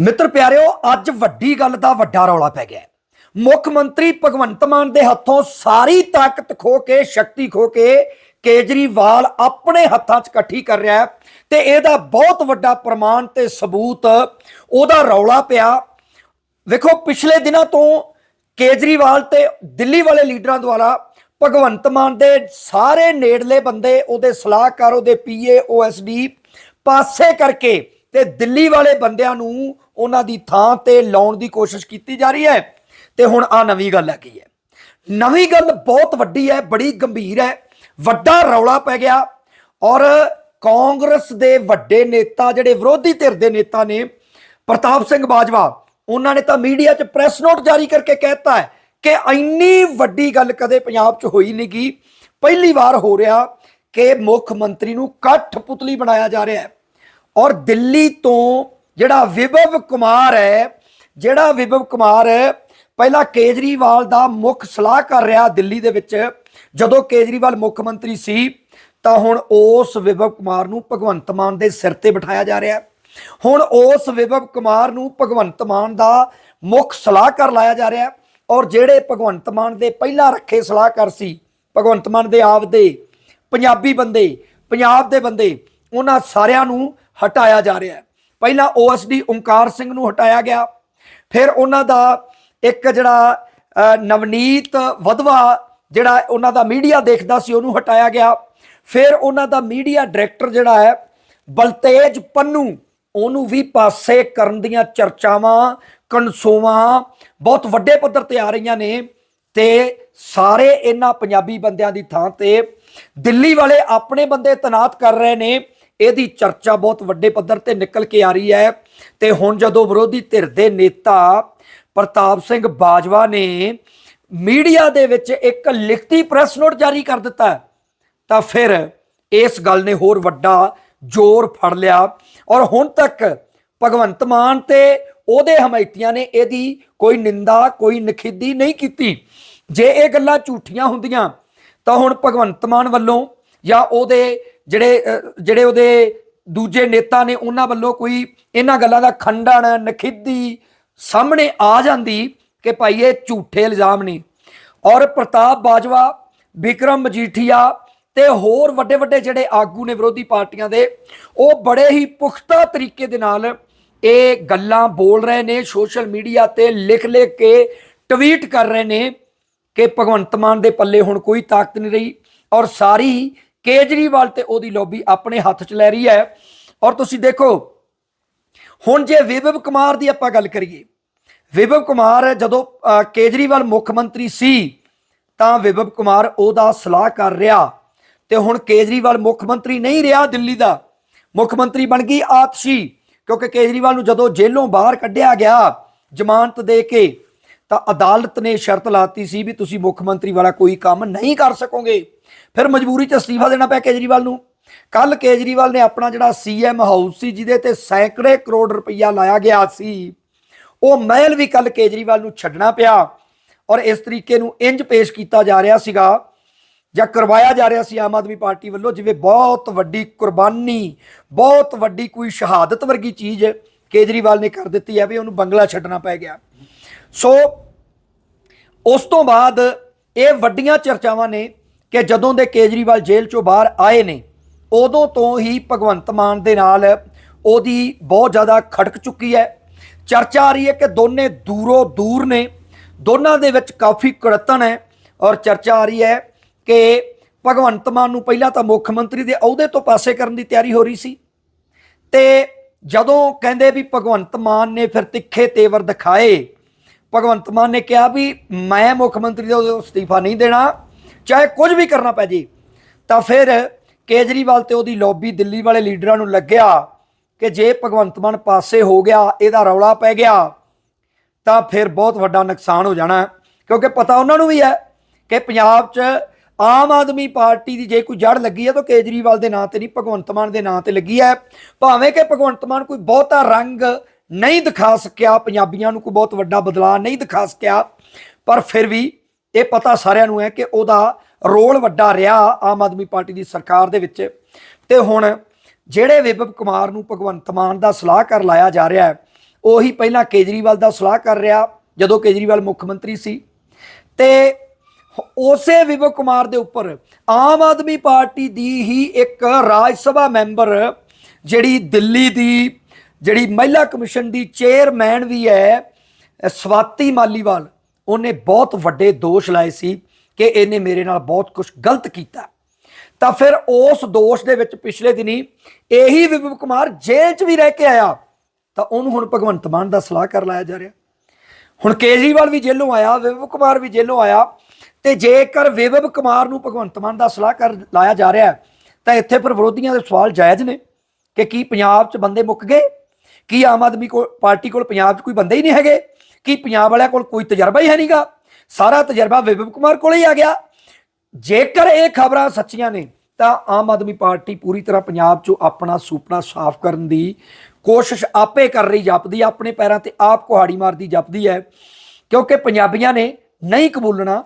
ਮਿੱਤਰ ਪਿਆਰਿਓ, ਅੱਜ ਵੱਡੀ ਗੱਲ ਦਾ ਵੱਡਾ ਰੌਲਾ ਪੈ ਗਿਆ ਮੁੱਖ ਮੰਤਰੀ ਭਗਵੰਤ ਮਾਨ ਦੇ ਹੱਥੋਂ ਸਾਰੀ ਤਾਕਤ ਖੋ ਕੇ, ਸ਼ਕਤੀ ਖੋ ਕੇ ਕੇਜਰੀਵਾਲ ਆਪਣੇ ਹੱਥਾਂ 'ਚ ਇਕੱਠੀ ਕਰ ਰਿਹਾ ਹੈ ਤੇ ਇਹਦਾ ਬਹੁਤ ਵੱਡਾ ਪ੍ਰਮਾਣ ਤੇ ਸਬੂਤ ਉਹਦਾ ਰੌਲਾ ਪਿਆ। ਵੇਖੋ, ਪਿਛਲੇ ਦਿਨਾਂ ਤੋਂ ਕੇਜਰੀਵਾਲ ਤੇ ਦਿੱਲੀ ਵਾਲੇ ਲੀਡਰਾਂ ਦੁਆਰਾ ਭਗਵੰਤ ਮਾਨ ਦੇ ਸਾਰੇ ਨੇੜਲੇ ਬੰਦੇ, ਉਹਦੇ ਸਲਾਹਕਾਰ, ਉਹਦੇ ਪੀਏ ਓਐਸਡੀ ਪਾਸੇ ਕਰਕੇ ਤੇ ਦਿੱਲੀ ਵਾਲੇ ਬੰਦਿਆਂ ਨੂੰ ਉਹਨਾਂ ਦੀ ਥਾਂ ਤੇ ਲਾਉਣ ਦੀ ਕੋਸ਼ਿਸ਼ ਕੀਤੀ ਜਾ ਰਹੀ ਹੈ। ਤੇ ਹੁਣ ਆ ਨਵੀਂ ਗੱਲ ਹੈਗੀ ਹੈ। ਨਵੀਂ ਗੱਲ ਬਹੁਤ ਵੱਡੀ ਹੈ, ਬੜੀ ਗੰਭੀਰ ਹੈ। ਵੱਡਾ ਰੌਲਾ ਪੈ ਗਿਆ ਔਰ ਕਾਂਗਰਸ ਦੇ ਵੱਡੇ ਨੇਤਾ, ਜਿਹੜੇ ਵਿਰੋਧੀ ਧਿਰ ਦੇ ਨੇਤਾ ਨੇ, ਪ੍ਰਤਾਪ ਸਿੰਘ ਬਾਜਵਾ, ਉਹਨਾਂ ਨੇ ਤਾਂ ਮੀਡੀਆ 'ਚ ਪ੍ਰੈਸ ਨੋਟ ਜਾਰੀ ਕਰਕੇ ਕਹਿਤਾ ਹੈ ਕਿ ਇੰਨੀ ਵੱਡੀ ਗੱਲ ਕਦੇ ਪੰਜਾਬ 'ਚ ਹੋਈ ਨਹੀਂ ਗੀ ਪਹਿਲੀ ਵਾਰ ਹੋ ਰਿਹਾ ਕਿ ਮੁੱਖ ਮੰਤਰੀ ਨੂੰ ਕੱਠ ਪੁਤਲੀ ਬਣਾਇਆ ਜਾ ਰਿਹਾ ਹੈ। ਔਰ ਦਿੱਲੀ ਤੋਂ ਜਿਹੜਾ ਵਿਭਵ ਕੁਮਾਰ ਹੈ, ਜਿਹੜਾ ਵਿਭਵ ਕੁਮਾਰ ਹੈ, ਪਹਿਲਾਂ ਕੇਜਰੀਵਾਲ ਦਾ ਮੁੱਖ ਸਲਾਹਕਾਰ ਰਿਹਾ ਦਿੱਲੀ ਦੇ ਵਿੱਚ। ਜਦੋਂ ਕੇਜਰੀਵਾਲ ਮੁੱਖ ਮੰਤਰੀ ਸੀ, ਤਾਂ ਹੁਣ ਉਸ ਵਿਭਵ ਕੁਮਾਰ ਨੂੰ ਭਗਵੰਤ ਮਾਨ ਦੇ ਸਿਰ ਤੇ ਬਿਠਾਇਆ ਜਾ ਰਿਹਾ। ਹੁਣ ਉਸ ਵਿਭਵ ਕੁਮਾਰ ਨੂੰ ਭਗਵੰਤ ਮਾਨ ਦਾ ਮੁੱਖ ਸਲਾਹਕਾਰ ਲਾਇਆ ਜਾ ਰਿਹਾ। ਔਰ ਜਿਹੜੇ ਭਗਵੰਤ ਮਾਨ ਦੇ ਪਹਿਲਾਂ ਰੱਖੇ ਸਲਾਹਕਾਰ ਸੀ, ਭਗਵੰਤ ਮਾਨ ਦੇ ਆਪ ਦੇ ਪੰਜਾਬੀ ਬੰਦੇ, ਪੰਜਾਬ ਦੇ ਬੰਦੇ, ਉਹਨਾਂ ਸਾਰਿਆਂ ਨੂੰ ਹਟਾਇਆ ਜਾ ਰਿਹਾ ਹੈ। ਪਹਿਲਾਂ ਓਐਸਡੀ ਓਮਕਾਰ ਸਿੰਘ ਨੂੰ ਹਟਾਇਆ ਗਿਆ। ਫਿਰ ਉਹਨਾਂ ਦਾ ਇੱਕ ਜਿਹੜਾ ਨਵਨੀਤ ਵਧਵਾ ਜਿਹੜਾ ਉਹਨਾਂ ਦਾ ਮੀਡੀਆ ਦੇਖਦਾ ਸੀ, ਉਹਨੂੰ ਹਟਾਇਆ ਗਿਆ। ਫਿਰ ਉਹਨਾਂ ਦਾ ਮੀਡੀਆ ਡਾਇਰੈਕਟਰ ਜਿਹੜਾ ਹੈ, ਬਲਤੇਜ ਪੰਨੂ, ਉਹਨੂੰ ਵੀ ਪਾਸੇ ਕਰਨ ਦੀਆਂ ਚਰਚਾਵਾਂ, ਕਨਸੋਵਾਂ ਬਹੁਤ ਵੱਡੇ ਪੱਧਰ ਤੇ ਆ ਰਹੀਆਂ ਨੇ ਤੇ ਸਾਰੇ ਇਹਨਾਂ ਪੰਜਾਬੀ ਬੰਦਿਆਂ ਦੀ ਥਾਂ ਤੇ ਦਿੱਲੀ ਵਾਲੇ ਆਪਣੇ ਬੰਦੇ ਤਨਾਤ ਕਰ ਰਹੇ ਨੇ। ਇਹਦੀ ਚਰਚਾ ਬਹੁਤ ਵੱਡੇ ਪੱਧਰ ਤੇ ਨਿਕਲ ਕੇ ਆ ਰਹੀ ਹੈ। ਤੇ ਹੁਣ ਜਦੋਂ ਵਿਰੋਧੀ ਧਿਰ ਦੇ ਨੇਤਾ ਪ੍ਰਤਾਪ ਸਿੰਘ ਬਾਜਵਾ ਨੇ ਮੀਡੀਆ ਦੇ ਵਿੱਚ ਇੱਕ ਲਿਖਤੀ ਪ੍ਰੈਸ ਨੋਟ ਜਾਰੀ ਕਰ ਦਿੱਤਾ ਤਾਂ ਫਿਰ ਇਸ ਗੱਲ ਨੇ ਹੋਰ ਵੱਡਾ ਜ਼ੋਰ ਫੜ ਲਿਆ। ਔਰ ਹੁਣ ਤੱਕ ਭਗਵੰਤ ਮਾਨ ਤੇ ਉਹਦੇ ਹਮਾਇਤੀਆਂ ਨੇ ਇਹਦੀ ਕੋਈ ਨਿੰਦਾ, ਕੋਈ ਨਖਿੱਦੀ ਨਹੀਂ ਕੀਤੀ। ਜੇ ਇਹ ਗੱਲਾਂ ਝੂਠੀਆਂ ਹੁੰਦੀਆਂ, ਤਾਂ ਹੁਣ ਭਗਵੰਤ ਮਾਨ ਵੱਲੋਂ ਜਾਂ ਉਹਦੇ ਜਿਹੜੇ ਜਿਹੜੇ ਉਹਦੇ ਦੂਜੇ ਨੇਤਾ ਨੇ, ਉਹਨਾਂ ਵੱਲੋਂ ਕੋਈ ਇਹਨਾਂ ਗੱਲਾਂ ਦਾ ਖੰਡਨ, ਨਖਿੱਦੀ ਸਾਹਮਣੇ ਆ ਜਾਂਦੀ ਕਿ ਭਾਈ ਇਹ ਝੂਠੇ ਇਲਜ਼ਾਮ ਨੇ। ਔਰ ਪ੍ਰਤਾਪ ਬਾਜਵਾ ਵਿਕਰਮ ਮਜੀਠੀਆ ਤੇ ਹੋਰ ਵੱਡੇ ਵੱਡੇ ਜਿਹੜੇ ਆਗੂ ਨੇ ਵਿਰੋਧੀ ਪਾਰਟੀਆਂ ਦੇ, ਉਹ ਬੜੇ ਹੀ ਪੁਖਤਾ ਤਰੀਕੇ ਦੇ ਨਾਲ ਇਹ ਗੱਲਾਂ ਬੋਲ ਰਹੇ ਨੇ, ਸੋਸ਼ਲ ਮੀਡੀਆ ਤੇ ਲਿਖ ਲਿਖ ਕੇ ਟਵੀਟ ਕਰ ਰਹੇ ਨੇ ਕਿ ਭਗਵੰਤ ਮਾਨ ਦੇ ਪੱਲੇ ਹੁਣ ਕੋਈ ਤਾਕਤ ਨਹੀਂ ਰਹੀ। ਔਰ ਸਾਰੀ ਕੇਜਰੀਵਾਲ ਤੇ ਉਹਦੀ ਲੌਬੀ ਆਪਣੇ ਹੱਥ 'ਚ ਲੈ ਰਹੀ ਹੈ। ਔਰ ਤੁਸੀਂ ਦੇਖੋ, ਹੁਣ ਜੇ ਵਿਭਵ ਕੁਮਾਰ ਦੀ ਆਪਾਂ ਗੱਲ ਕਰੀਏ, ਵਿਭਵ ਕੁਮਾਰ ਜਦੋਂ ਕੇਜਰੀਵਾਲ ਮੁੱਖ ਮੰਤਰੀ ਸੀ, ਤਾਂ ਵਿਭਵ ਕੁਮਾਰ ਉਹਦਾ ਸਲਾਹ ਕਰ ਰਿਹਾ। ਤੇ ਹੁਣ ਕੇਜਰੀਵਾਲ ਮੁੱਖ ਮੰਤਰੀ ਨਹੀਂ ਰਿਹਾ ਦਿੱਲੀ ਦਾ, ਮੁੱਖ ਮੰਤਰੀ ਬਣ ਗਈ ਆਤਸ਼ੀ ਕਿਉਂਕਿ ਕੇਜਰੀਵਾਲ ਨੂੰ ਜਦੋਂ ਜੇਲ੍ਹੋਂ ਬਾਹਰ ਕੱਢਿਆ ਗਿਆ ਜ਼ਮਾਨਤ ਦੇ ਕੇ, ਤਾਂ ਅਦਾਲਤ ਨੇ ਸ਼ਰਤ ਲਾਤੀ ਸੀ ਵੀ ਤੁਸੀਂ ਮੁੱਖ ਮੰਤਰੀ ਵਾਲਾ ਕੋਈ ਕੰਮ ਨਹੀਂ ਕਰ ਸਕੋਗੇ। ਫਿਰ ਮਜਬੂਰੀ 'ਚ ਅਸਤੀਫਾ ਦੇਣਾ ਪਿਆ ਕੇਜਰੀਵਾਲ ਨੂੰ। ਕੱਲ ਕੇਜਰੀਵਾਲ ਨੇ ਆਪਣਾ ਜਿਹੜਾ ਸੀਐਮ ਹਾਊਸ ਸੀ, ਜਿਹਦੇ ਤੇ ਸੈਂਕੜੇ ਕਰੋੜ ਰੁਪਈਆ ਲਾਇਆ ਗਿਆ ਸੀ, ਉਹ ਮਹਿਲ ਵੀ ਕੱਲ ਕੇਜਰੀਵਾਲ ਨੂੰ ਛੱਡਣਾ ਪਿਆ ਔਰ ਇਸ ਤਰੀਕੇ ਨੂੰ ਇੰਜ ਪੇਸ਼ ਕੀਤਾ ਜਾ ਰਿਹਾ ਸੀਗਾ ਜਾਂ ਕਰਵਾਇਆ ਜਾ ਰਿਹਾ ਸੀ ਆਮ ਆਦਮੀ ਪਾਰਟੀ ਵੱਲੋਂ, ਜਿਵੇਂ ਬਹੁਤ ਵੱਡੀ ਕੁਰਬਾਨੀ, ਬਹੁਤ ਵੱਡੀ ਕੋਈ ਸ਼ਹਾਦਤ ਵਰਗੀ ਚੀਜ਼ ਕੇਜਰੀਵਾਲ ਨੇ ਕਰ ਦਿੱਤੀ ਹੈ ਵੀ ਉਹਨੂੰ ਬੰਗਲਾ ਛੱਡਣਾ ਪੈ ਗਿਆ। ਸੋ ਉਸ ਤੋਂ ਬਾਅਦ ਇਹ ਵੱਡੀਆਂ ਚਰਚਾਵਾਂ ਨੇ ਕਿ ਜਦੋਂ ਦੇ ਕੇਜਰੀਵਾਲ ਜੇਲ੍ਹ ਚੋਂ ਬਾਹਰ ਆਏ ਨੇ, ਉਦੋਂ ਤੋਂ ਹੀ ਭਗਵੰਤ ਮਾਨ ਦੇ ਨਾਲ ਉਹਦੀ ਬਹੁਤ ਜ਼ਿਆਦਾ ਖੜਕ ਚੁੱਕੀ ਹੈ। ਚਰਚਾ ਆ ਰਹੀ ਹੈ ਕਿ ਦੋਨੇ ਦੂਰੋਂ ਦੂਰ ਨੇ, ਦੋਨਾਂ ਦੇ ਵਿੱਚ ਕਾਫੀ ਕੜਤਨ ਹੈ ਔਰ ਚਰਚਾ ਆ ਰਹੀ ਹੈ ਕਿ ਭਗਵੰਤ ਮਾਨ ਨੂੰ ਪਹਿਲਾਂ ਤਾਂ ਮੁੱਖ ਮੰਤਰੀ ਦੇ ਅਹੁਦੇ ਤੋਂ ਪਾਸੇ ਕਰਨ ਦੀ ਤਿਆਰੀ ਹੋ ਰਹੀ ਸੀ। ਤੇ ਜਦੋਂ ਕਹਿੰਦੇ ਵੀ ਭਗਵੰਤ ਮਾਨ ਨੇ ਫਿਰ ਤਿੱਖੇ ਤੇਵਰ ਦਿਖਾਏ, ਭਗਵੰਤ ਮਾਨ ਨੇ ਕਿਹਾ ਵੀ ਮੈਂ ਮੁੱਖ ਮੰਤਰੀ ਦਾ ਉਹਦਾ ਅਸਤੀਫਾ ਨਹੀਂ ਦੇਣਾ ਚਾਹੇ ਕੁਝ ਵੀ ਕਰਨਾ ਪੈ ਜੇ, ਤਾਂ ਫਿਰ ਕੇਜਰੀਵਾਲ ਤੇ ਉਹਦੀ ਲੌਬੀ ਦਿੱਲੀ ਵਾਲੇ ਲੀਡਰਾਂ ਨੂੰ ਲੱਗਿਆ ਕਿ ਜੇ ਭਗਵੰਤ ਮਾਨ ਪਾਸੇ ਹੋ ਗਿਆ, ਇਹਦਾ ਰੌਲਾ ਪੈ ਗਿਆ, ਤਾਂ ਫਿਰ ਬਹੁਤ ਵੱਡਾ ਨੁਕਸਾਨ ਹੋ ਜਾਣਾ। ਕਿਉਂਕਿ ਪਤਾ ਉਹਨਾਂ ਨੂੰ ਵੀ ਹੈ ਕਿ ਪੰਜਾਬ 'ਚ ਆਮ ਆਦਮੀ ਪਾਰਟੀ ਦੀ ਜੇ ਕੋਈ ਜੜ ਲੱਗੀ ਹੈ ਤਾਂ ਕੇਜਰੀਵਾਲ ਦੇ ਨਾਂ ਤੇ ਨਹੀਂ, ਭਗਵੰਤ ਮਾਨ ਦੇ ਨਾਂ ਤੇ ਲੱਗੀ ਹੈ। ਭਾਵੇਂ ਕਿ ਭਗਵੰਤ ਮਾਨ ਕੋਈ ਬਹੁਤਾ ਰੰਗ ਨਹੀਂ ਦਿਖਾ ਸਕਿਆ, ਪੰਜਾਬੀਆਂ ਨੂੰ ਕੋਈ ਬਹੁਤ ਵੱਡਾ ਬਦਲਾਅ ਨਹੀਂ ਦਿਖਾ ਸਕਿਆ, ਪਰ ਫਿਰ ਵੀ ਇਹ ਪਤਾ ਸਾਰਿਆਂ ਨੂੰ ਹੈ ਕਿ ਉਹਦਾ ਰੋਲ ਵੱਡਾ ਰਿਹਾ ਆਮ ਆਦਮੀ ਪਾਰਟੀ ਦੀ ਸਰਕਾਰ ਦੇ ਵਿੱਚ। ਤੇ ਹੁਣ ਜਿਹੜੇ ਵਿਭਵ ਕੁਮਾਰ ਨੂੰ ਭਗਵੰਤ ਮਾਨ ਦਾ ਸਲਾਹਕਾਰ ਲਾਇਆ ਜਾ ਰਿਹਾ ਹੈ, ਉਹੀ ਪਹਿਲਾਂ ਕੇਜਰੀਵਾਲ ਦਾ ਸਲਾਹ ਕਰ ਰਿਹਾ, ਜਦੋਂ ਕੇਜਰੀਵਾਲ ਮੁੱਖ ਮੰਤਰੀ ਸੀ। ਤੇ ਉਸੇ ਵਿਵਕ ਕੁਮਾਰ ਦੇ ਉੱਪਰ ਆਮ ਆਦਮੀ ਪਾਰਟੀ ਦੀ ਹੀ ਇੱਕ ਰਾਜ ਸਭਾ ਮੈਂਬਰ ਜਿਹੜੀ ਦਿੱਲੀ ਦੀ, ਜਿਹੜੀ ਮਹਿਲਾ ਕਮਿਸ਼ਨ ਦੀ ਚੇਅਰਮੈਨ ਵੀ ਹੈ, ਸਵਾਤੀ ਮਾਲੀਵਾਲ। ਉਹਨੇ ਬਹੁਤ ਵੱਡੇ ਦੋਸ਼ ਲਾਏ ਸੀ ਕਿ ਇਹਨੇ ਮੇਰੇ ਨਾਲ ਬਹੁਤ ਕੁਝ ਗਲਤ ਕੀਤਾ। ਤਾਂ ਫਿਰ ਉਸ ਦੋਸ਼ ਦੇ ਵਿੱਚ ਪਿਛਲੇ ਦਿਨੀ ਇਹੀ ਵਿਭਵ ਕੁਮਾਰ ਜੇਲ੍ਹ 'ਚ ਵੀ ਰਹਿ ਕੇ ਆਇਆ। ਤਾਂ ਉਹਨੂੰ ਹੁਣ ਭਗਵੰਤ ਮਾਨ ਦਾ ਸਲਾਹਕਾਰ ਲਾਇਆ ਜਾ ਰਿਹਾ। ਹੁਣ ਕੇਜਰੀਵਾਲ ਵੀ ਜੇਲ੍ਹੋਂ ਆਇਆ, ਵਿਭਵ ਕੁਮਾਰ ਵੀ ਜੇਲ੍ਹੋਂ ਆਇਆ ਤੇ ਜੇਕਰ ਵਿਭਵ ਕੁਮਾਰ ਨੂੰ ਭਗਵੰਤ ਮਾਨ ਦਾ ਸਲਾਹਕਾਰ ਲਾਇਆ ਜਾ ਰਿਹਾ ਤਾਂ ਇੱਥੇ ਫਿਰ ਵਿਰੋਧੀਆਂ ਦੇ ਸਵਾਲ ਜਾਇਜ਼ ਨੇ ਕਿ ਕੀ ਪੰਜਾਬ 'ਚ ਬੰਦੇ ਮੁੱਕ ਗਏ? ਕੀ ਆਮ ਆਦਮੀ ਕੋਲ ਪਾਰਟੀ ਕੋਲ ਪੰਜਾਬ 'ਚ ਕੋਈ ਬੰਦੇ ਹੀ ਨਹੀਂ ਹੈਗੇ? ਕਿ ਪੰਜਾਬ ਵਾਲਿਆਂ ਕੋਲ ਕੋਈ ਤਜਰਬਾ ਹੀ ਹੈ ਨਹੀਂਗਾ ਸਾਰਾ ਤਜਰਬਾ ਵਿਭਵ ਕੁਮਾਰ ਕੋਲ ਹੀ ਆ ਗਿਆ। ਜੇਕਰ ਇਹ ਖਬਰਾਂ ਸੱਚੀਆਂ ਨੇ ਤਾਂ ਆਮ ਆਦਮੀ ਪਾਰਟੀ ਪੂਰੀ ਤਰ੍ਹਾਂ ਪੰਜਾਬ 'ਚੋਂ ਆਪਣਾ ਸੁਪਨਾ ਸਾਫ਼ ਕਰਨ ਦੀ ਕੋਸ਼ਿਸ਼ ਆਪੇ ਕਰ ਰਹੀ ਜਾਪਦੀ ਆਪਣੇ ਪੈਰਾਂ ਤੇ ਆਪ ਕੁਹਾੜੀ ਮਾਰਦੀ ਜਾਪਦੀ ਹੈ। ਕਿਉਂਕਿ ਪੰਜਾਬੀਆਂ ਨੇ ਨਹੀਂ ਕਬੂਲਣਾ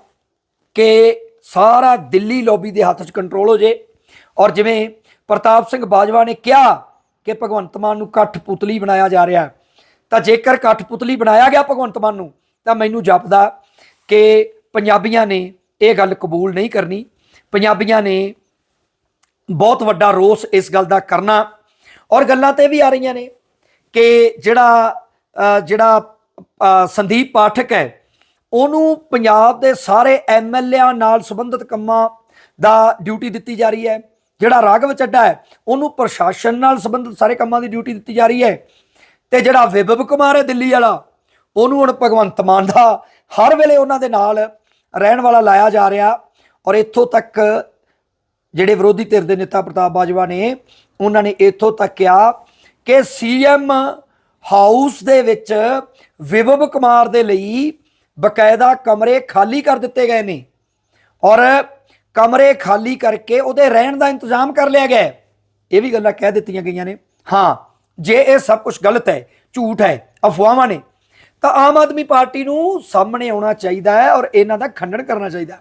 ਕਿ ਸਾਰਾ ਦਿੱਲੀ ਲੌਬੀ ਦੇ ਹੱਥ 'ਚ ਕੰਟਰੋਲ ਹੋ ਜੇ। ਔਰ ਜਿਵੇਂ ਪ੍ਰਤਾਪ ਸਿੰਘ ਬਾਜਵਾ ਨੇ ਕਿਹਾ ਕਿ ਭਗਵੰਤ ਮਾਨ ਨੂੰ ਕੱਠ ਪੁਤਲੀ ਬਣਾਇਆ ਜਾ ਰਿਹਾ ਹੈ, ਤਾਂ ਜੇਕਰ ਕਠਪੁਤਲੀ ਬਣਾਇਆ ਗਿਆ ਭਗਵੰਤ ਮਾਨ ਨੂੰ, ਤਾਂ ਮੈਨੂੰ ਜਾਪਦਾ ਕਿ ਪੰਜਾਬੀਆਂ ਨੇ ਇਹ ਗੱਲ ਕਬੂਲ ਨਹੀਂ ਕਰਨੀ। ਪੰਜਾਬੀਆਂ ਨੇ ਬਹੁਤ ਵੱਡਾ ਰੋਸ ਇਸ ਗੱਲ ਦਾ ਕਰਨਾ। ਔਰ ਗੱਲਾਂ ਤੇ ਵੀ ਆ ਰਹੀਆਂ ਨੇ ਕਿ ਜਿਹੜਾ ਜਿਹੜਾ ਸੰਦੀਪ ਪਾਠਕ ਹੈ, ਉਹਨੂੰ ਪੰਜਾਬ ਦੇ ਸਾਰੇ ਐਮਐਲਏਆਂ ਨਾਲ ਸੰਬੰਧਿਤ ਕੰਮਾਂ ਦਾ ਡਿਊਟੀ ਦਿੱਤੀ ਜਾ ਰਹੀ ਹੈ। ਜਿਹੜਾ ਰਾਘਵ ਚੱਡਾ ਹੈ, ਉਹਨੂੰ ਪ੍ਰਸ਼ਾਸਨ ਨਾਲ ਸੰਬੰਧਿਤ ਸਾਰੇ ਕੰਮਾਂ ਦੀ ਡਿਊਟੀ ਦਿੱਤੀ ਜਾ ਰਹੀ ਹੈ। ਤੇ ਜਿਹੜਾ ਵਿਭਵ ਕੁਮਾਰ ਹੈ ਦਿੱਲੀ ਵਾਲਾ, ਉਹਨੂੰ ਹੁਣ ਭਗਵੰਤ ਮਾਨ ਦਾ ਹਰ ਵੇਲੇ ਉਹਨਾਂ ਦੇ ਨਾਲ ਰਹਿਣ ਵਾਲਾ ਲਾਇਆ ਜਾ ਰਿਹਾ। ਔਰ ਇੱਥੋਂ ਤੱਕ ਜਿਹੜੇ ਵਿਰੋਧੀ ਧਿਰ ਦੇ ਨੇਤਾ ਪ੍ਰਤਾਪ ਬਾਜਵਾ ਨੇ, ਉਹਨਾਂ ਨੇ ਇੱਥੋਂ ਤੱਕ ਕਿਹਾ ਕਿ ਸੀਐਮ ਹਾਊਸ ਦੇ ਵਿੱਚ ਵਿਭਵ ਕੁਮਾਰ ਦੇ ਲਈ ਬਕਾਇਦਾ ਕਮਰੇ ਖਾਲੀ ਕਰ ਦਿੱਤੇ ਗਏ ਨੇ। ਔਰ ਕਮਰੇ ਖਾਲੀ ਕਰਕੇ ਉਹਦੇ ਰਹਿਣ ਦਾ ਇੰਤਜ਼ਾਮ ਕਰ ਲਿਆ ਗਿਆ ਇਹ ਵੀ ਗੱਲਾਂ ਕਹਿ ਦਿੱਤੀਆਂ ਗਈਆਂ ਨੇ। ਹਾਂ ਜੇ ਇਹ ਸਭ ਕੁਝ ਗਲਤ ਹੈ, ਝੂਠ ਹੈ, ਅਫਵਾਹਾਂ ਨੇ, ਤਾਂ ਆਮ ਆਦਮੀ ਪਾਰਟੀ ਨੂੰ ਸਾਹਮਣੇ ਆਉਣਾ ਚਾਹੀਦਾ ਹੈ ਔਰ ਇਹਨਾਂ ਦਾ ਖੰਡਨ ਕਰਨਾ ਚਾਹੀਦਾ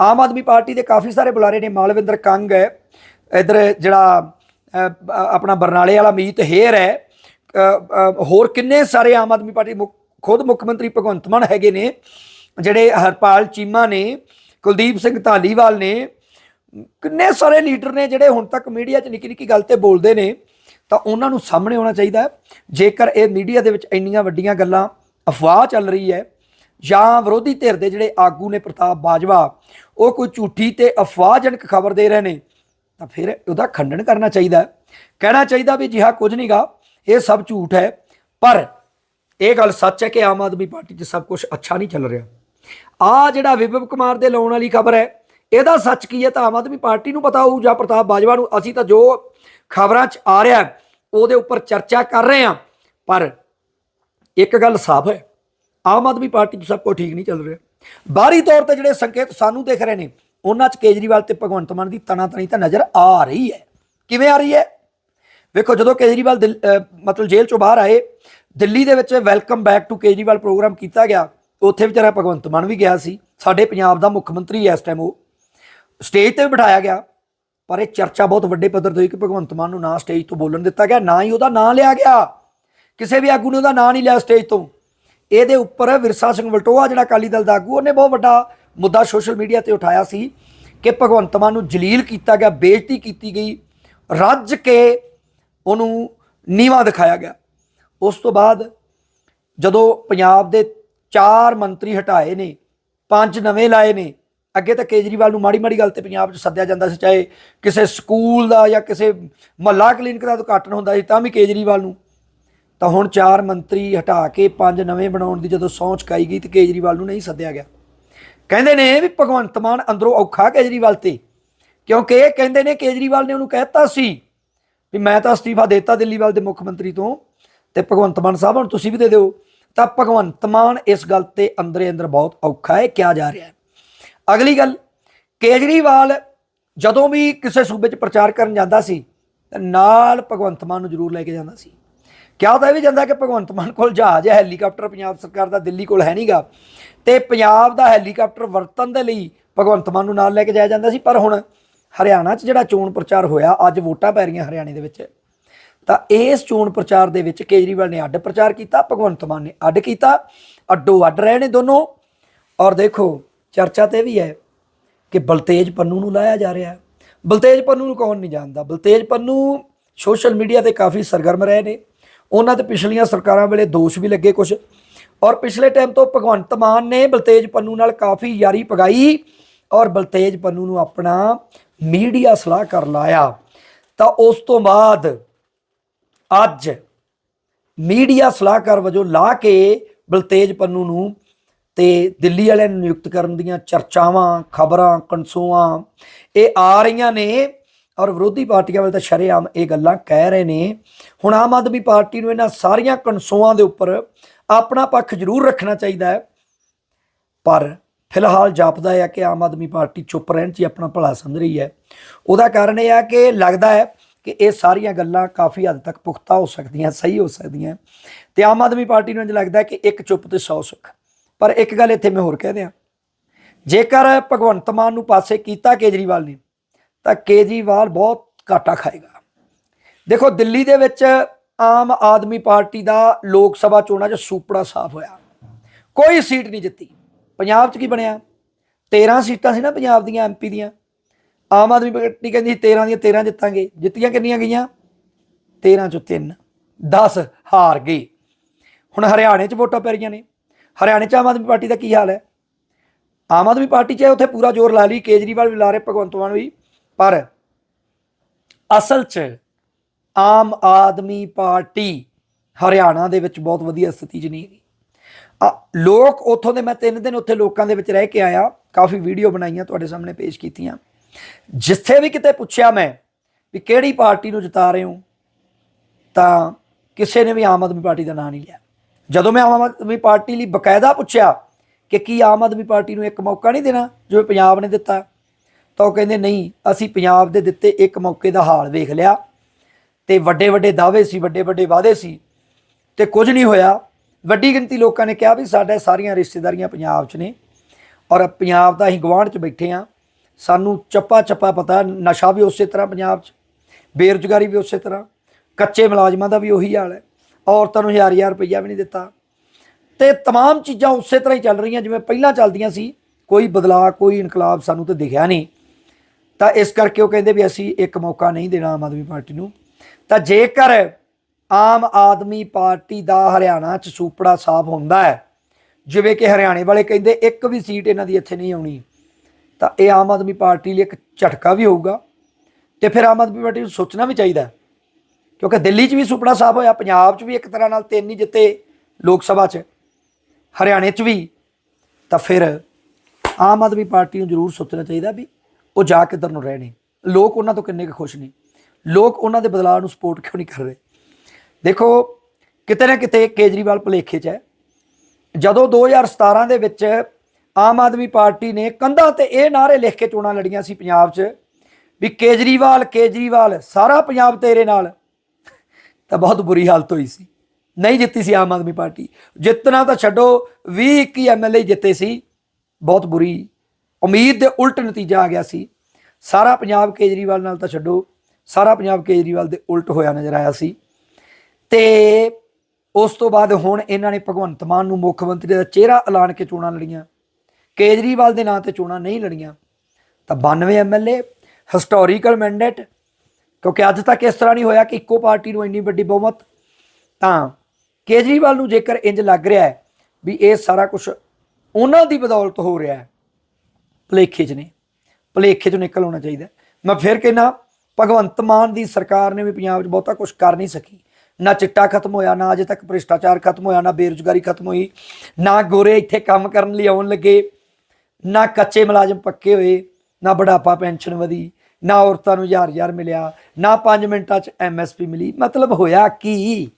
ਆਮ ਆਦਮੀ ਪਾਰਟੀ ਦੇ ਕਾਫੀ ਸਾਰੇ ਬੁਲਾਰੇ ਨੇ, ਮਾਲਵਿੰਦਰ ਕੰਗ ਹੈ, ਇਧਰ ਜਿਹੜਾ ਆਪਣਾ ਬਰਨਾਲੇ ਵਾਲਾ ਮੀਤ ਹੇਰ ਹੈ ਹੋਰ ਕਿੰਨੇ ਸਾਰੇ ਆਮ ਆਦਮੀ ਪਾਰਟੀ ਮੁੱਖ- ਖੁਦ ਮੁੱਖ ਮੰਤਰੀ ਭਗਵੰਤ ਮਾਨ ਹੈਗੇ ਨੇ, ਜਿਹੜੇ ਹਰਪਾਲ ਚੀਮਾ ਨੇ, ਕੁਲਦੀਪ ਸਿੰਘ ਧਾਲੀਵਾਲ ਨੇ, ਕਿੰਨੇ ਸਾਰੇ ਲੀਡਰ ਨੇ ਜਿਹੜੇ ਹੁਣ ਤੱਕ ਮੀਡੀਆ 'ਚ ਨਿੱਕੀ ਨਿੱਕੀ ਗੱਲ ਤੇ ਬੋਲਦੇ ਨੇ ਤਾਂ ਉਹਨਾਂ ਨੂੰ ਸਾਹਮਣੇ ਆਉਣਾ ਚਾਹੀਦਾ ਹੈ। ਜੇਕਰ ਇਹ ਮੀਡੀਆ ਦੇ ਵਿੱਚ ਇੰਨੀਆਂ ਵੱਡੀਆਂ ਗੱਲਾਂ, ਅਫਵਾਹ ਚੱਲ ਰਹੀ ਹੈ ਜਾਂ ਵਿਰੋਧੀ ਧਿਰ ਦੇ ਜਿਹੜੇ ਆਗੂ ਨੇ ਪ੍ਰਤਾਪ ਬਾਜਵਾ, ਉਹ ਕੋਈ ਝੂਠੀ ਤੇ ਅਫਵਾਹਜਨਕ ਖਬਰ ਦੇ ਰਹੇ ਨੇ, ਤਾਂ ਫਿਰ ਉਹਦਾ ਖੰਡਨ ਕਰਨਾ ਚਾਹੀਦਾ ਕਹਿਣਾ ਚਾਹੀਦਾ ਵੀ ਜਿਹਾ ਕੁਝ ਨਹੀਂਗਾ ਇਹ ਸਭ ਝੂਠ ਹੈ, ਪਰ ਇਹ ਗੱਲ ਸੱਚ ਹੈ ਕਿ ਆਮ ਆਦਮੀ ਪਾਰਟੀ 'ਚ ਸਭ ਕੁਝ ਅੱਛਾ ਨਹੀਂ ਚੱਲ ਰਿਹਾ। ਆ ਜਿਹੜਾ ਵਿਭਵ ਕੁਮਾਰ ਦੇ ਲਾਉਣ ਵਾਲੀ ਖਬਰ ਹੈ, ਇਹਦਾ ਸੱਚ ਕੀ ਹੈ ਤਾਂ ਆਮ ਆਦਮੀ ਪਾਰਟੀ ਨੂੰ ਪਤਾ ਹੋਊ ਜਾਂ ਪ੍ਰਤਾਪ ਬਾਜਵਾ ਨੂੰ। ਅਸੀਂ ਤਾਂ ਜੋ ਖਬਰਾਂ 'ਚ ਆ ਰਿਹਾ ਉਹਦੇ ਉੱਪਰ ਚਰਚਾ ਕਰ ਰਹੇ ਹਾਂ, ਪਰ ਇੱਕ ਗੱਲ ਸਾਫ਼ ਹੈ, ਆਮ ਆਦਮੀ ਪਾਰਟੀ 'ਚ ਸਭ ਕੁਝ ਠੀਕ ਨਹੀਂ ਚੱਲ ਰਿਹਾ। ਬਾਹਰੀ ਤੌਰ ਤੇ ਜਿਹੜੇ ਸੰਕੇਤ ਸਾਨੂੰ ਦਿਖ ਰਹੇ ਨੇ, ਉਹਨਾਂ 'ਚ ਕੇਜਰੀਵਾਲ ਤੇ ਭਗਵੰਤ ਮਾਨ ਦੀ ਤਣਾ ਤਣੀ ਤਾਂ ਨਜ਼ਰ ਆ ਰਹੀ ਹੈ। ਕਿਵੇਂ ਆ ਰਹੀ ਹੈ? ਵੇਖੋ, ਜਦੋਂ ਕੇਜਰੀਵਾਲ ਦਿੱਲ- ਮਤਲਬ ਜੇਲ੍ਹ ਚੋਂ ਬਾਹਰ ਆਏ, ਦਿੱਲੀ ਦੇ ਵਿੱਚ welcome back to Kejriwal programme ਕੀਤਾ ਗਿਆ, ਉੱਥੇ ਵਿਚਾਰਾ ਭਗਵੰਤ ਮਾਨ ਵੀ ਗਿਆ ਸੀ। ਸਾਡੇ ਪੰਜਾਬ ਦਾ ਮੁੱਖ ਮੰਤਰੀ ਹੈ ਇਸ ਟਾਈਮ ਉਹ। ਸਟੇਜ ਤੇ ਵੀ ਬਿਠਾਇਆ ਗਿਆ। ਪਰ ਇਹ ਚਰਚਾ ਬਹੁਤ ਵੱਡੇ ਪੱਧਰ ਤੇ ਹੋਈ ਕਿ ਭਗਵੰਤ ਮਾਨ ਨੂੰ ਨਾ ਸਟੇਜ ਤੋਂ ਬੋਲਣ ਦਿੱਤਾ ਗਿਆ, ਨਾ ਹੀ ਉਹਦਾ ਨਾਂ ਲਿਆ ਗਿਆ। ਕਿਸੇ ਵੀ ਆਗੂ ਨੇ ਉਹਦਾ ਨਾਂ ਨਹੀਂ ਲਿਆ ਸਟੇਜ ਤੋਂ। ਇਹਦੇ ਉੱਪਰ ਵਿਰਸਾ ਸਿੰਘ ਵਲਟੋਆ, ਜਿਹੜਾ ਅਕਾਲੀ ਦਲ ਦਾ ਆਗੂ, ਉਹਨੇ ਬਹੁਤ ਵੱਡਾ ਮੁੱਦਾ ਸੋਸ਼ਲ ਮੀਡੀਆ ਤੇ ਉਠਾਇਆ ਸੀ ਕਿ ਭਗਵੰਤ ਮਾਨ ਨੂੰ ਜਲੀਲ ਕੀਤਾ ਗਿਆ, ਬੇਇੱਜ਼ਤੀ ਕੀਤੀ ਗਈ, ਰੱਜ ਕੇ ਉਹਨੂੰ ਨੀਵਾ ਦਿਖਾਇਆ ਗਿਆ। ਉਸ ਤੋਂ ਬਾਅਦ ਜਦੋਂ ਪੰਜਾਬ ਦੇ ਚਾਰ ਮੰਤਰੀ ਹਟਾਏ ਨੇ, ਪੰਜ ਨਵੇਂ ਲਾਏ ਨੇ ਅੱਗੇ ਤਾਂ ਕੇਜਰੀਵਾਲ ਨੂੰ ਮਾੜੀ ਮਾੜੀ ਗੱਲ ਤੇ ਪੰਜਾਬ 'ਚ ਸੱਦਿਆ ਜਾਂਦਾ ਸੀ, ਚਾਹੇ ਕਿਸੇ ਸਕੂਲ ਦਾ ਜਾਂ ਕਿਸੇ ਮਹੱਲਾ ਕਲੀਨਿਕ ਦਾ ਉਦਘਾਟਨ ਹੁੰਦਾ ਸੀ, ਤਾਂ ਵੀ ਕੇਜਰੀਵਾਲ ਨੂੰ। ਤਾਂ ਹੁਣ ਚਾਰ ਮੰਤਰੀ ਹਟਾ ਕੇ ਪੰਜ ਨਵੇਂ ਬਣਾਉਣ ਦੀ ਜਦੋਂ ਸਹੁੰ ਚੁਕਾਈ ਗਈ ਤੇ ਕੇਜਰੀਵਾਲ ਨੂੰ ਨਹੀਂ ਸੱਦਿਆ ਗਿਆ। ਕਹਿੰਦੇ ਨੇ ਵੀ ਭਗਵੰਤ ਮਾਨ ਅੰਦਰੋਂ ਔਖਾ ਕੇਜਰੀਵਾਲ ਤੇ, ਕਿਉਂਕਿ ਇਹ ਕਹਿੰਦੇ ਨੇ ਕੇਜਰੀਵਾਲ ਨੇ ਉਹਨੂੰ ਕਹਿਤਾ ਸੀ ਵੀ ਮੈਂ ਤਾਂ ਅਸਤੀਫਾ ਦੇਤਾ ਦਿੱਲੀ ਵਾਲ ਦੇ ਮੁੱਖ ਮੰਤਰੀ ਤੋਂ ਤੇ ਭਗਵੰਤ ਮਾਨ ਸਾਹਿਬ ਹੁਣ ਤੁਸੀਂ ਵੀ ਦੇ ਦਿਓ। ਤਾਂ ਭਗਵੰਤ ਮਾਨ ਇਸ ਗੱਲ ਤੇ ਅੰਦਰੇ ਅੰਦਰ ਬਹੁਤ ਔਖਾ ਹੈ, ਕਿਹਾ ਜਾ ਰਿਹਾ ਹੈ। ਅਗਲੀ ਗੱਲ, ਕੇਜਰੀਵਾਲ ਜਦੋਂ ਵੀ ਕਿਸੇ ਸੂਬੇ 'ਚ ਪ੍ਰਚਾਰ ਕਰਨ ਜਾਂਦਾ ਸੀ, ਤਾਂ ਨਾਲ ਭਗਵੰਤ ਮਾਨ ਨੂੰ ਜ਼ਰੂਰ ਲੈ ਕੇ ਜਾਂਦਾ ਸੀ। ਕਿਹਾ ਤਾਂ ਇਹ ਵੀ ਜਾਂਦਾ ਕਿ ਭਗਵੰਤ ਮਾਨ ਕੋਲ ਜਹਾਜ਼ ਹੈ, ਹੈਲੀਕਾਪਟਰ ਪੰਜਾਬ ਸਰਕਾਰ ਦਾ ਦਿੱਲੀ ਕੋਲ ਹੈ ਨਹੀਂਗਾ, ਤੇ ਪੰਜਾਬ ਦਾ ਹੈਲੀਕਾਪਟਰ ਵਰਤਣ ਦੇ ਲਈ ਭਗਵੰਤ ਮਾਨ ਨੂੰ ਨਾਲ ਲੈ ਕੇ ਜਾਇਆ ਜਾਂਦਾ ਸੀ। ਪਰ ਹੁਣ ਹਰਿਆਣਾ 'ਚ ਜਿਹੜਾ ਚੋਣ ਪ੍ਰਚਾਰ ਹੋਇਆ, ਅੱਜ ਵੋਟਾਂ ਪੈ ਰਹੀਆਂ ਹਰਿਆਣੇ ਦੇ ਵਿੱਚ, ਤਾਂ ਇਸ ਚੋਣ ਪ੍ਰਚਾਰ ਦੇ ਵਿੱਚ ਕੇਜਰੀਵਾਲ ਨੇ ਅੱਡ ਪ੍ਰਚਾਰ ਕੀਤਾ, ਭਗਵੰਤ ਮਾਨ ਨੇ ਅੱਡ ਕੀਤਾ ਅੱਡੋ ਅੱਡ ਰਹੇ ਨੇ ਦੋਨੋਂ। ਔਰ ਦੇਖੋ ਚਰਚਾ ਤੇ ਵੀ ਹੈ ਕਿ ਬਲਤੇਜ ਪੰਨੂ ਨੂੰ ਲਾਇਆ ਜਾ ਰਿਹਾ ਹੈ। ਬਲਤੇਜ ਪੰਨੂ ਨੂੰ ਕੌਣ ਨਹੀਂ ਜਾਣਦਾ? ਬਲਤੇਜ ਪੰਨੂ ਸੋਸ਼ਲ ਮੀਡੀਆ ਤੇ ਕਾਫੀ ਸਰਗਰਮ ਰਹੇ ਨੇ। ਉਹਨਾਂ ਤੇ ਪਿਛਲੀਆਂ ਸਰਕਾਰਾਂ ਵੇਲੇ ਦੋਸ਼ ਵੀ ਲੱਗੇ ਕੁਝ ਔਰ ਪਿਛਲੇ ਟਾਈਮ ਤੋਂ ਭਗਵੰਤ ਮਾਨ ਨੇ ਬਲਤੇਜ ਪੰਨੂ ਨਾਲ ਕਾਫੀ ਯਾਰੀ ਪਗਾਈ ਔਰ ਬਲਤੇਜ ਪੰਨੂ ਨੂੰ ਆਪਣਾ ਮੀਡੀਆ ਸਲਾਹਕਾਰ ਲਾਇਆ। ਤਾਂ ਉਸ ਤੋਂ ਬਾਅਦ ਅੱਜ ਮੀਡੀਆ ਸਲਾਹਕਾਰ ਵਜੋਂ ਲਾ ਕੇ ਬਲਤੇਜ ਪੰਨੂ ਨੂੰ ਤੇ ਦਿੱਲੀ ਵਾਲਿਆਂ ਨੂੰ ਨਿਯੁਕਤ ਕਰਨ ਦੀਆਂ ਚਰਚਾਵਾਂ, ਖਬਰਾਂ, ਕਨਸੂਆਂ, ਇਹ ਆ ਰਹੀਆਂ ਨੇ ਔਰ ਵਿਰੋਧੀ ਪਾਰਟੀਆਂ ਵੱਲ ਤਾਂ ਸ਼ਰੇਆਮ ਇਹ ਗੱਲਾਂ ਕਹਿ ਰਹੇ ਨੇ। ਹੁਣ ਆਮ ਆਦਮੀ ਪਾਰਟੀ ਨੂੰ ਇਹਨਾਂ ਸਾਰੀਆਂ ਕਨਸੂਆਂ ਦੇ ਉੱਪਰ ਆਪਣਾ ਪੱਖ ਜ਼ਰੂਰ ਰੱਖਣਾ ਚਾਹੀਦਾ ਹੈ। ਪਰ ਫਿਲਹਾਲ ਜਾਪਦਾ ਹੈ ਕਿ ਆਮ ਆਦਮੀ ਪਾਰਟੀ ਚੁੱਪ ਰਹਿਣ 'ਚ ਹੀ ਆਪਣਾ ਭਲਾ ਸਮਝ ਰਹੀ ਹੈ। ਉਹਦਾ ਕਾਰਨ ਇਹ ਹੈ ਕਿ ਲੱਗਦਾ ਹੈ ਕਿ ਇਹ ਸਾਰੀਆਂ ਗੱਲਾਂ ਕਾਫੀ ਹੱਦ ਤੱਕ ਪੁਖਤਾ ਹੋ ਸਕਦੀਆਂ, ਸਹੀ ਹੋ ਸਕਦੀਆਂ। ਤੇ ਆਮ ਆਦਮੀ ਪਾਰਟੀ ਨੂੰ ਇੰਝ ਲੱਗਦਾ ਕਿ ਇੱਕ ਚੁੱਪ ਤੇ 100 ਸੁੱਖ। ਪਰ ਇੱਕ ਗੱਲ ਇੱਥੇ ਮੈਂ ਹੋਰ ਕਹਿ ਦਿਆਂ। ਜੇਕਰ ਭਗਵੰਤ ਮਾਨ ਨੂੰ ਪਾਸੇ ਕੀਤਾ ਕੇਜਰੀਵਾਲ ਨੇ, ਤਾਂ ਕੇਜਰੀਵਾਲ ਬਹੁਤ ਘਾਟਾ ਖਾਏਗਾ। ਦੇਖੋ, ਦਿੱਲੀ ਦੇ ਵਿੱਚ ਆਮ ਆਦਮੀ ਪਾਰਟੀ ਦਾ ਲੋਕ ਸਭਾ ਚੋਣਾਂ 'ਚ ਸੂਪੜਾ ਸਾਫ਼ ਹੋਇਆ। ਕੋਈ ਸੀਟ ਨਹੀਂ ਜਿੱਤੀ। ਪੰਜਾਬ 'ਚ ਕੀ ਬਣਿਆ? 13 ਸੀਟਾਂ ਸੀ ਨਾ ਪੰਜਾਬ ਦੀਆਂ ਐਮਪੀ ਦੀਆਂ। ਆਮ ਆਦਮੀ ਪਾਰਟੀ ਕਹਿੰਦੀ ਸੀ 13 ਦੀਆਂ 13 ਜਿੱਤਾਂਗੇ। ਜਿੱਤੀਆਂ ਕਿੰਨੀਆਂ ਗਈਆਂ? 13 ਚੋਂ 3 10 ਹਾਰ ਗਈ ਹੁਣ ਹਰਿਆਣੇ 'ਚ ਵੋਟਾਂ ਪੈ ਰਹੀਆਂ ਨੇ। ਹਰਿਆਣੇ 'ਚ ਆਮ ਆਦਮੀ ਪਾਰਟੀ ਦਾ ਕੀ ਹਾਲ ਹੈ? ਆਮ ਆਦਮੀ ਪਾਰਟੀ 'ਚ ਉੱਥੇ ਪੂਰਾ ਜ਼ੋਰ ਲਾ ਲਈ, ਕੇਜਰੀਵਾਲ ਵੀ ਲਾ ਰਹੇ, ਭਗਵੰਤ ਮਾਨ ਵੀ, ਪਰ ਅਸਲ 'ਚ ਆਮ ਆਦਮੀ ਪਾਰਟੀ ਹਰਿਆਣਾ ਦੇ ਵਿੱਚ ਬਹੁਤ ਵਧੀਆ ਸਥਿਤੀ 'ਚ ਨਹੀਂ ਹੈਗੀ ਆ, ਲੋਕ ਉੱਥੋਂ ਦੇ, ਮੈਂ ਤਿੰਨ ਦਿਨ ਉੱਥੇ ਲੋਕਾਂ ਦੇ ਵਿੱਚ ਰਹਿ ਕੇ ਆਇਆ, ਕਾਫੀ ਵੀਡੀਓ ਬਣਾਈਆਂ ਤੁਹਾਡੇ ਸਾਹਮਣੇ ਪੇਸ਼ ਕੀਤੀਆਂ। ਜਿੱਥੇ ਵੀ ਕਿਤੇ ਪੁੱਛਿਆ ਮੈਂ ਵੀ ਕਿਹੜੀ ਪਾਰਟੀ ਨੂੰ ਜਿਤਾ ਰਹੇ ਹੋ, ਤਾਂ ਕਿਸੇ ਨੇ ਵੀ ਆਮ ਆਦਮੀ ਪਾਰਟੀ ਦਾ ਨਾਂ ਨਹੀਂ ਲਿਆ। ਜਦੋਂ ਮੈਂ ਆਮ ਆਦਮੀ ਪਾਰਟੀ ਲਈ ਬਕਾਇਦਾ ਪੁੱਛਿਆ ਕਿ ਕੀ ਆਮ ਆਦਮੀ ਪਾਰਟੀ ਨੂੰ ਇੱਕ ਮੌਕਾ ਨਹੀਂ ਦੇਣਾ ਜਿਵੇਂ ਪੰਜਾਬ ਨੇ ਦਿੱਤਾ, ਤਾਂ ਉਹ ਕਹਿੰਦੇ, ਨਹੀਂ, ਅਸੀਂ ਪੰਜਾਬ ਦੇ ਦਿੱਤੇ, ਇੱਕ ਮੌਕੇ ਦਾ ਹਾਲ ਵੇਖ ਲਿਆ। ਤੇ ਵੱਡੇ ਵੱਡੇ ਦਾਅਵੇ ਸੀ, ਵੱਡੇ ਵੱਡੇ ਵਾਅਦੇ ਸੀ ਤੇ ਕੁਝ ਨਹੀਂ ਹੋਇਆ। ਵੱਡੀ ਗਿਣਤੀ ਲੋਕਾਂ ਨੇ ਕਿਹਾ ਵੀ ਸਾਡੇ ਸਾਰੀਆਂ ਰਿਸ਼ਤੇਦਾਰੀਆਂ ਪੰਜਾਬ 'ਚ ਨੇ ਔਰ ਪੰਜਾਬ ਦਾ ਅਸੀਂ ਗਵਾਂਢ 'ਚ ਬੈਠੇ ਆ ਸਾਨੂੰ ਚੱਪਾ ਚੱਪਾ ਪਤਾ, ਨਸ਼ਾ ਵੀ ਉਸੇ ਤਰ੍ਹਾਂ ਪੰਜਾਬ 'ਚ, ਬੇਰੁਜ਼ਗਾਰੀ ਵੀ ਉਸੇ ਤਰ੍ਹਾਂ, ਕੱਚੇ ਮੁਲਾਜ਼ਮਾਂ ਦਾ ਵੀ ਉਹੀ ਹਾਲ ਹੈ। ਔਰਤਾਂ ਨੂੰ ਹਜ਼ਾਰ ਹਜ਼ਾਰ ਰੁਪਈਆ ਵੀ ਨਹੀਂ ਦਿੱਤਾ ਤੇ तमाम ਚੀਜ਼ਾਂ ਉਸੇ ਤਰ੍ਹਾਂ ਹੀ ਚੱਲ ਰਹੀਆਂ ਜਿਵੇਂ ਪਹਿਲਾਂ ਚੱਲਦੀਆਂ ਸੀ ਕੋਈ ਬਦਲਾਅ ਕੋਈ ਇਨਕਲਾਬ ਸਾਨੂੰ ਤਾਂ ਦਿਖਿਆ ਨਹੀਂ ਤਾਂ ਇਸ ਕਰਕੇ ਉਹ ਕਹਿੰਦੇ ਵੀ ਅਸੀਂ ਇੱਕ ਮੌਕਾ ਨਹੀਂ ਦੇਣਾ ਆਮ ਆਦਮੀ ਪਾਰਟੀ ਨੂੰ ਤਾਂ ਜੇਕਰ ਆਮ ਆਦਮੀ ਪਾਰਟੀ ਦਾ ਹਰਿਆਣਾ 'ਚ ਸੂਪੜਾ ਸਾਫ਼ ਹੁੰਦਾ ਹੈ ਜਿਵੇਂ ਕਿ ਹਰਿਆਣੇ ਵਾਲੇ ਕਹਿੰਦੇ ਇੱਕ ਵੀ ਸੀਟ ਇਹਨਾਂ ਦੀ ਇੱਥੇ ਨਹੀਂ ਆਉਣੀ ਤਾਂ ਇਹ ਆਮ ਆਦਮੀ ਪਾਰਟੀ ਲਈ ਇੱਕ ਝਟਕਾ ਵੀ ਹੋਊਗਾ ਤੇ ਫਿਰ ਆਮ ਆਦਮੀ ਪਾਰਟੀ ਨੂੰ ਸੋਚਣਾ ਵੀ ਚਾਹੀਦਾ ਕਿਉਂਕਿ ਦਿੱਲੀ 'ਚ ਵੀ ਸੁਪਨਾ ਸਾਹਿਬ ਹੋਇਆ, ਪੰਜਾਬ 'ਚ ਵੀ ਇੱਕ ਤਰ੍ਹਾਂ ਨਾਲ ਤਿੰਨ ਹੀ ਜਿੱਤੇ ਲੋਕ ਸਭਾ 'ਚ, ਹਰਿਆਣੇ 'ਚ ਵੀ। ਤਾਂ ਫਿਰ ਆਮ ਆਦਮੀ ਪਾਰਟੀ ਨੂੰ ਜ਼ਰੂਰ ਸੋਚਣਾ ਚਾਹੀਦਾ ਵੀ ਉਹ ਜਾ ਕਿੱਧਰ ਨੂੰ ਰਹੇ ਨੇ। ਲੋਕ ਉਹਨਾਂ ਤੋਂ ਕਿੰਨੇ ਕੁ ਖੁਸ਼ ਨੇ। ਲੋਕ ਉਹਨਾਂ ਦੇ ਬਦਲਾਅ ਨੂੰ ਸਪੋਰਟ ਕਿਉਂ ਨਹੀਂ ਕਰ ਰਹੇ? ਦੇਖੋ, ਕਿਤੇ ਨਾ ਕਿਤੇ ਕੇਜਰੀਵਾਲ ਭੁਲੇਖੇ 'ਚ ਹੈ। ਜਦੋਂ 2017 ਦੇ ਵਿੱਚ ਆਮ ਆਦਮੀ ਪਾਰਟੀ ਨੇ ਕੰਧਾਂ ਤੇ ਇਹ ਨਾਰੇ ਲਿਖ ਕੇ ਚੋਣਾਂ ਲੜੀਆਂ ਸੀ ਪੰਜਾਬ 'ਚ ਵੀ ਕੇਜਰੀਵਾਲ ਕੇਜਰੀਵਾਲ, ਸਾਰਾ ਪੰਜਾਬ ਤੇਰੇ ਨਾਲ। ਤਾਂ ਬਹੁਤ ਬੁਰੀ ਹਾਲਤ ਹੋਈ ਸੀ। ਨਹੀਂ ਜਿੱਤੀ ਸੀ ਆਮ ਆਦਮੀ ਪਾਰਟੀ। ਜਿੱਤਣਾ ਤਾਂ ਛੱਡੋ 20 21 ਐਮਐਲਏ ਜਿੱਤੇ ਸੀ। ਬਹੁਤ ਬੁਰੀ ਉਮੀਦ ਦੇ ਉਲਟ ਨਤੀਜਾ ਆ ਗਿਆ ਸੀ। ਸਾਰਾ ਪੰਜਾਬ ਕੇਜਰੀਵਾਲ ਨਾਲ ਤਾਂ ਛੱਡੋ, ਸਾਰਾ ਪੰਜਾਬ ਕੇਜਰੀਵਾਲ ਦੇ ਉਲਟ ਹੋਇਆ ਨਜ਼ਰ ਆਇਆ ਸੀ। ਤੇ ਉਸ ਤੋਂ ਬਾਅਦ ਹੁਣ ਇਹਨਾਂ ਨੇ ਭਗਵੰਤ ਮਾਨ ਨੂੰ ਮੁੱਖ ਮੰਤਰੀ ਦਾ ਚਿਹਰਾ ਐਲਾਨ ਕੇ ਚੋਣਾਂ ਲੜੀਆਂ। ਕੇਜਰੀਵਾਲ ਦੇ ਨਾਂ ਤੇ ਚੋਣਾਂ ਨਹੀਂ ਲੜੀਆਂ। ਤਾਂ 92 ਐਮਐਲਏ ਹਿਸਟੋਰੀਕਲ ਮੈਂਡੇਟ ਕਿਉਂਕਿ ਅੱਜ ਤੱਕ ਇਸ ਤਰ੍ਹਾਂ ਨਹੀਂ ਹੋਇਆ ਕਿ ਇੱਕੋ ਪਾਰਟੀ ਨੂੰ ਇੰਨੀ ਵੱਡੀ ਬਹੁਮਤ। ਤਾਂ ਕੇਜਰੀਵਾਲ ਨੂੰ ਜੇਕਰ ਇੰਜ ਲੱਗ ਰਿਹਾ ਹੈ ਵੀ ਇਹ ਸਾਰਾ ਕੁਝ ਉਹਨਾਂ ਦੀ ਬਦੌਲਤ ਹੋ ਰਿਹਾ ਹੈ, ਭਲੇਖੇ 'ਚ ਨੇ, ਭਲੇਖੇ 'ਚੋਂ ਨਿਕਲ ਆਉਣਾ ਚਾਹੀਦਾ ਮੈਂ ਫਿਰ ਕਹਿੰਦਾ, ਭਗਵੰਤ ਮਾਨ ਦੀ ਸਰਕਾਰ ਨੇ ਵੀ ਪੰਜਾਬ 'ਚ ਬਹੁਤਾ ਕੁਝ ਕਰ ਨਹੀਂ ਸਕੀ। ਨਾ ਚਿੱਟਾ ਖਤਮ ਹੋਇਆ, ਨਾ ਅਜੇ ਤੱਕ ਭ੍ਰਿਸ਼ਟਾਚਾਰ ਖਤਮ ਹੋਇਆ, ਨਾ ਬੇਰੁਜ਼ਗਾਰੀ ਖਤਮ ਹੋਈ, ਨਾ ਗੋਰੇ ਇੱਥੇ ਕੰਮ ਕਰਨ ਲਈ ਆਉਣ ਲੱਗੇ, ਨਾ ਕੱਚੇ ਮੁਲਾਜ਼ਮ ਪੱਕੇ ਹੋਏ, ਨਾ ਬੁਢਾਪਾ ਪੈਨਸ਼ਨ ਵਧੀ ਨਾ ਔਰਤਾਂ ਨੂੰ ਹਜ਼ਾਰ ਹਜ਼ਾਰ ਮਿਲਿਆ, ਨਾ 5 ਮਿੰਟਾਂ 'ਚ ਐਮਐਸਪੀ ਮਿਲੀ। ਮਤਲਬ ਹੋਇਆ ਕੀ?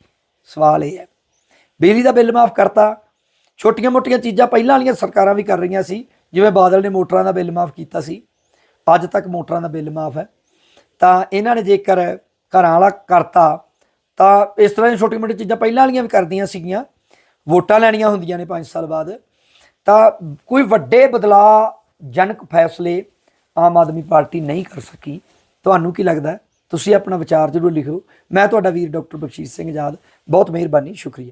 ਸਵਾਲ ਇਹ ਹੈ। ਬਿਜਲੀ ਦਾ ਬਿੱਲ ਮਾਫ ਕਰਤਾ। ਛੋਟੀਆਂ-ਮੋਟੀਆਂ ਚੀਜ਼ਾਂ ਪਹਿਲਾਂ ਵਾਲੀਆਂ ਸਰਕਾਰਾਂ ਵੀ ਕਰ ਰਹੀਆਂ ਸੀ, ਜਿਵੇਂ ਬਾਦਲ ਨੇ ਮੋਟਰਾਂ ਦਾ ਬਿੱਲ ਮਾਫ ਕੀਤਾ ਸੀ। ਅੱਜ ਤੱਕ ਮੋਟਰਾਂ ਦਾ ਬਿੱਲ ਮਾਫ ਹੈ। ਤਾਂ ਇਹਨਾਂ ਨੇ ਜੇਕਰ ਘਰਾਂ ਵਾਲਾ ਕਰਤਾ, ਤਾਂ ਇਸ ਤਰ੍ਹਾਂ ਦੀਆਂ ਛੋਟੀ ਮੋਟੀਆਂ ਚੀਜ਼ਾਂ ਪਹਿਲਾਂ ਵਾਲੀਆਂ ਵੀ ਕਰਦੀਆਂ ਸੀਗੀਆਂ। ਵੋਟਾਂ ਲੈਣੀਆਂ ਹੁੰਦੀਆਂ ਨੇ 5 ਸਾਲ ਬਾਅਦ। ਤਾਂ ਕੋਈ ਵੱਡੇ ਬਦਲਾਅ ਜਨਕ ਫੈਸਲੇ ਆਮ ਆਦਮੀ ਪਾਰਟੀ ਨਹੀਂ ਕਰ ਸਕੀ। ਤੁਹਾਨੂੰ ਕੀ ਲੱਗਦਾ ਤੁਸੀਂ ਆਪਣਾ ਵਿਚਾਰ ਜ਼ਰੂਰ ਲਿਖਿਓ। ਮੈਂ ਤੁਹਾਡਾ ਵੀਰ ਡਾਕਟਰ ਬਖਸ਼ੀਸ਼ ਸਿੰਘ ਆਜ਼ਾਦ। ਬਹੁਤ ਮਿਹਰਬਾਨੀ, ਸ਼ੁਕਰੀਆ।